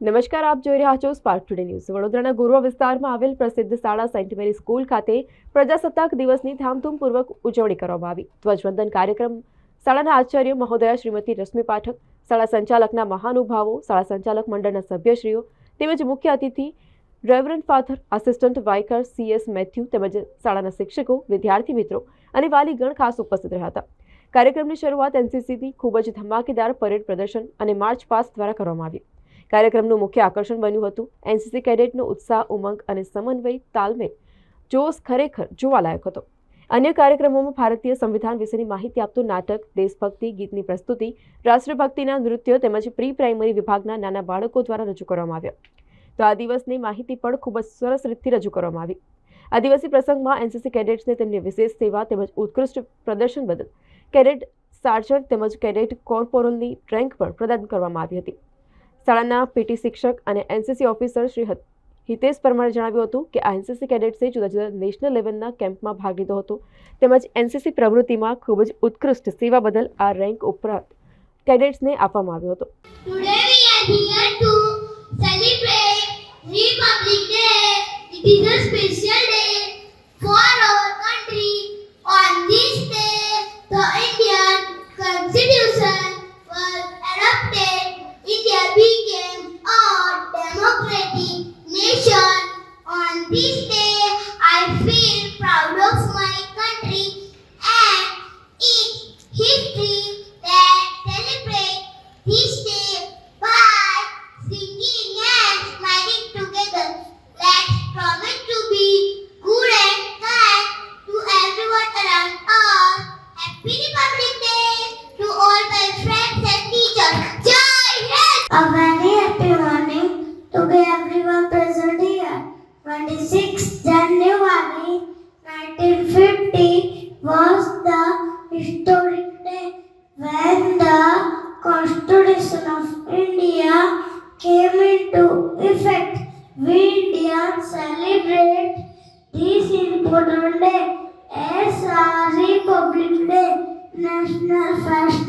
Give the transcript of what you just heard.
નમસ્કાર, આપ જોઈ રહ્યા છો સ્પાર્ક ટુડે ન્યૂઝ વડોદરાના ગુરવા વિસ્તારમાં આવેલ પ્રસિદ્ધ શાળા સેન્ટ મેરી સ્કૂલ ખાતે પ્રજાસત્તાક દિવસની ધામધૂમપૂર્વક ઉજવણી કરવામાં આવી. ધ્વજવંદન કાર્યક્રમ, શાળાના આચાર્ય મહોદયા, શ્રીમતી રશ્મિ પાઠક, શાળા સંચાલકના મહાનુભાવો, શાળા સંચાલક મંડળના સભ્યશ્રીઓ, તેમજ મુખ્ય અતિથિ reverend father assistant vicar CS Mathew તેમજ શાળાના શિક્ષકો, વિદ્યાર્થી મિત્રો અને વાલીગણ ખાસ ઉપસ્થિત રહ્યા હતા. કાર્યક્રમની શરૂઆત એનસીસીથી ખૂબ જ ધમાકેદાર પરેડ પ્રદર્શન અને માર્ચ પાસ્ટ દ્વારા કરવામાં આવી. કાર્યક્રમનું મુખ્ય આકર્ષણ બન્યું હતું. એનસીસી કેડેટનો ઉત્સાહ, ઉમંગ અને સમન્વય તાલમેલ જોશ ખરેખર જોવાલાયક હતો. અન્ય કાર્યક્રમોમાં ભારતીય સંવિધાન વિશેની માહિતી આપતું નાટક, દેશભક્તિ, ગીતની પ્રસ્તુતિ, રાષ્ટ્રભક્તિના નૃત્યો તેમજ પ્રી પ્રાઇમરી વિભાગના નાના બાળકો દ્વારા રજૂ કરવામાં આવ્યો. તો આ દિવસની માહિતી પણ ખૂબ જ સરસ રીતથી રજૂ કરવામાં આવી. આદિવાસી પ્રસંગમાં એનસીસી કેડેટ્સને તેમની વિશેષ સેવા તેમજ ઉત્કૃષ્ટ પ્રદર્શન બદલ કેડેટ સાર્જન્ટ તેમજ કેડેટ કોર્પોરલની રેન્ક પણ પ્રદાન કરવામાં આવી હતી. શાળાના પીટી શિક્ષક અને એનસીસી ઓફિસર શ્રી હત- હિતેશ પરમારે જણાવ્યું હતું કે આ એનસીસી કેડેટ્સે જુદા જુદા નેશનલ લેવલના કેમ્પમાં ભાગ લીધો હતો. તેમજ એનસીસી પ્રવૃત્તિમાં ખૂબ જ ઉત્કૃષ્ટ સેવા બદલ આ રેન્ક ઉપરાંત કેડેટ્સને આપવામાં આવ્યો હતો. Today This day, I feel proud of my country and its history that celebrate this day by singing and smiling together. Let's promise to be good and kind to everyone around us. Happy Republic Day to all my friends and teachers. Jai Hind! A very happy morning to be everyone. 26th January 1950 was the historic day when the Constitution of India came into effect. We Indians celebrate this important day as a Republic Day, national parade,